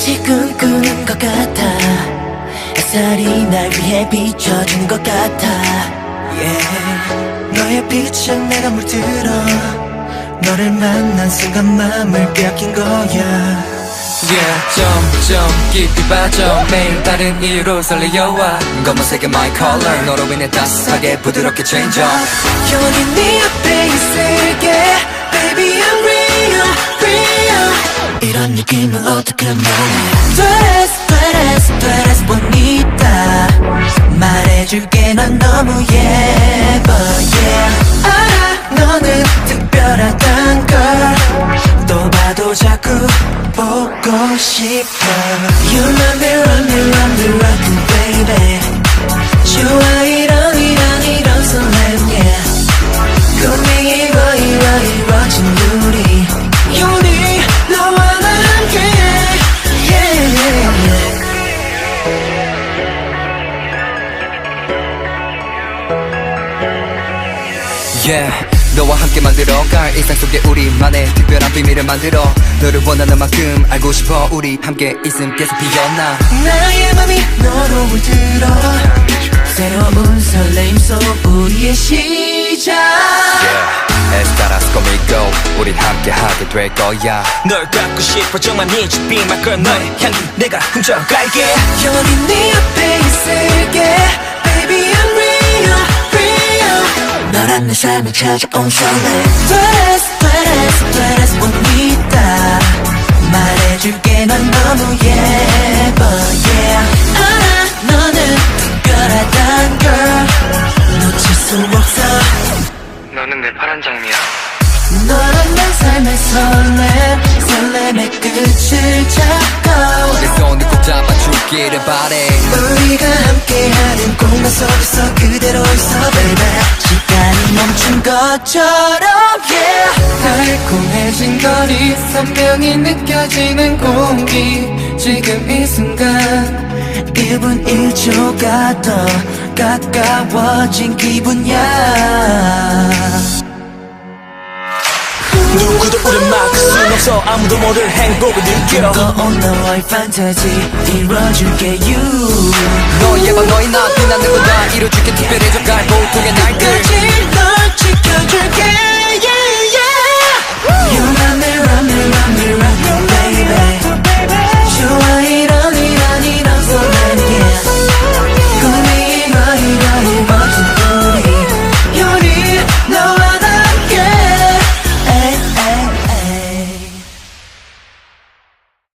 아직 꿈꾸는 것 같아. 햇살이 날 위해 비춰준 것 같아. Yeah. 너의 빛에 내가 물들어. 너를 만난 순간 마음을 빼앗긴 거야. Yeah, 점점 깊이 빠져. 매일 다른 이유로 설레어와 검은색의 my color. 너로 인해 따스하게 부드럽게 change up. 영원히 네 앞에 있을게. Baby I'm real, real. 이런 느낌을 어떻게 말 보고 싶어 You love me, love me, love me, love me baby 좋아 이런 이런 이런 설렘 yeah 꿈이 이뤄 이뤄 이뤄진 우리 우리 너와 나 함께 yeah, yeah, yeah. Yeah 너와 함께 만들어갈 일상 속에 우리만의 특별한 비밀을 만들어. 너를 원하는 만큼 알고 싶어 우리 함께 있음 계속 피어나. 나의 맘이 너로 물들어 새로운 설레임 속 우리의 시작. 에스타라스 고미고 우린 함께 하게 될 거야. 널 갖고 싶어 정말 need you be my girl 너의 향기 내가 훔쳐갈게. 영원히 네 앞에 내 삶에 찾아온 설렘 Tú eres, tú eres, tú eres bonita 말해줄게 넌 너무 예뻐 yeah. 알아 너는 특별하단 girl. 놓칠 수 없어. 너는 내 파란 장미야. 너란 내 삶의 설렘 설렘의 끝을 잡고. 내 손을 꼭 잡아주기를 바래. 우리가 함께하는 공간 속에서 것처럼 yeah. 달콤해진 거리 선명히 느껴지는 공기. 지금 이 순간 1분 1초가 더 가까워진 기분이야. 누구도 우릴 막을 순 없어. 아무도 모를 행복을 느껴. 뜨거운 너와의 판타지 이뤄줄게 you. 너의 밤 너의 낮 빛나는 거다 이뤄줄게 특별해져갈 보통의